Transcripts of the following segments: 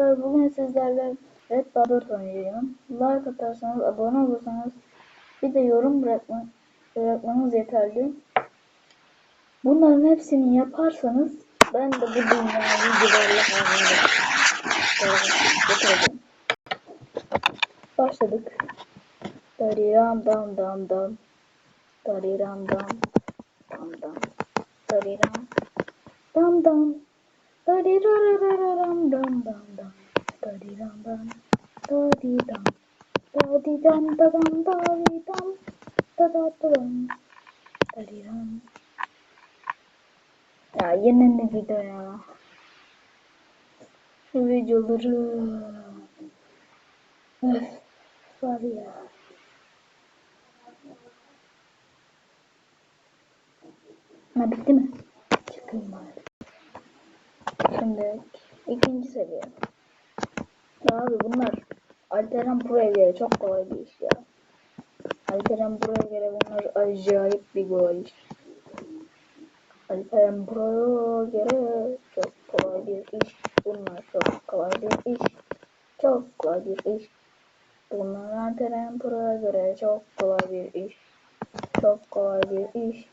arkadaşlar bugün sizlerle Red 4 oynayacağım. Like atarsanız, abone olursanız bir de yorum bırakma, bırakmanız yeterli. Bunların hepsini yaparsanız ben de bu dünyayı halinde getireceğim. Başladık. Dariram dam dam dam. Dariram dam dam dam. Dariram dam dam. Darirarararam dam dam dam. Dariram dam. Daridam. Dadidam dadam daridam. Dadadam. Dariram. Ya yine ne video ya. Şu videoları. Öf, var ya. Ha bitti mi? Çıkayım bari. Şimdi ikinci seviye. Ya abi bunlar Alteren Pro'ya göre çok kolay bir iş ya. Alteren Pro'ya göre bunlar acayip bir kolay iş. Alteren Pro'ya göre çok kolay bir iş. Bunlar çok kolay bir iş. Çok kolay bir iş. Bunlar Alteren Pro'ya göre çok kolay bir iş. Çok kolay bir iş.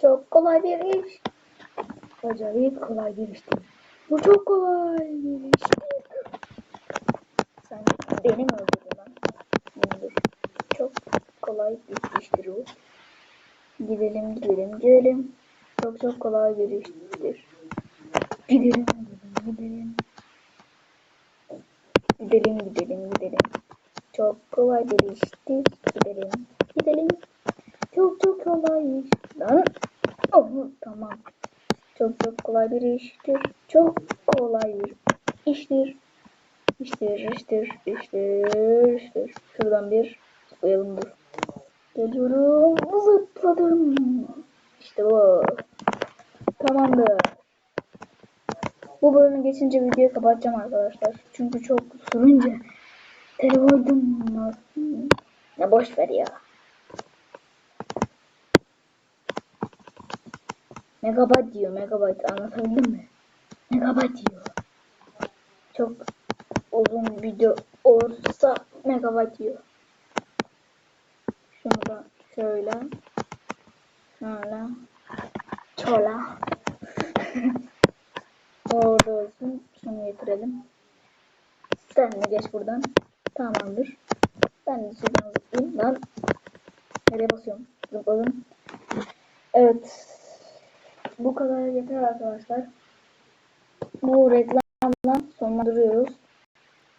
Çok kolay bir iş. Acayip kolay bir işti. Bu çok kolay bir işti. Beni mi. Çok kolay bir iştir bu. Gidelim gidelim gidelim. Çok çok kolay bir iştir. Gidelim gidelim gidelim. Gidelim gidelim gidelim. Çok kolay bir iştir. Gidelim gidelim. Çok çok kolay iş. Oh, tamam. Çok çok kolay bir iştir. Çok kolay bir iştir. İştir, iştir, iştir, iştir. Şuradan bir zıplayalım dur. Geliyorum, zıpladım. İşte bu. Tamamdır. Bu bölümü geçince videoyu kapatacağım arkadaşlar. Çünkü çok sürünce telefonum ya boş ver ya. Megabyte diyor megabyte anlatabildim mi? Megabyte diyor. Çok video olursa megabyte diyor. Şunu da şöyle şöyle şöyle orada olsun şunu getirelim. Sen de geç buradan. Tamamdır. Ben de şuradan zıplayayım. Lan nereye basıyorum? Zıpladım. Evet. Bu kadar yeter arkadaşlar. Bu reklamla sonlandırıyoruz.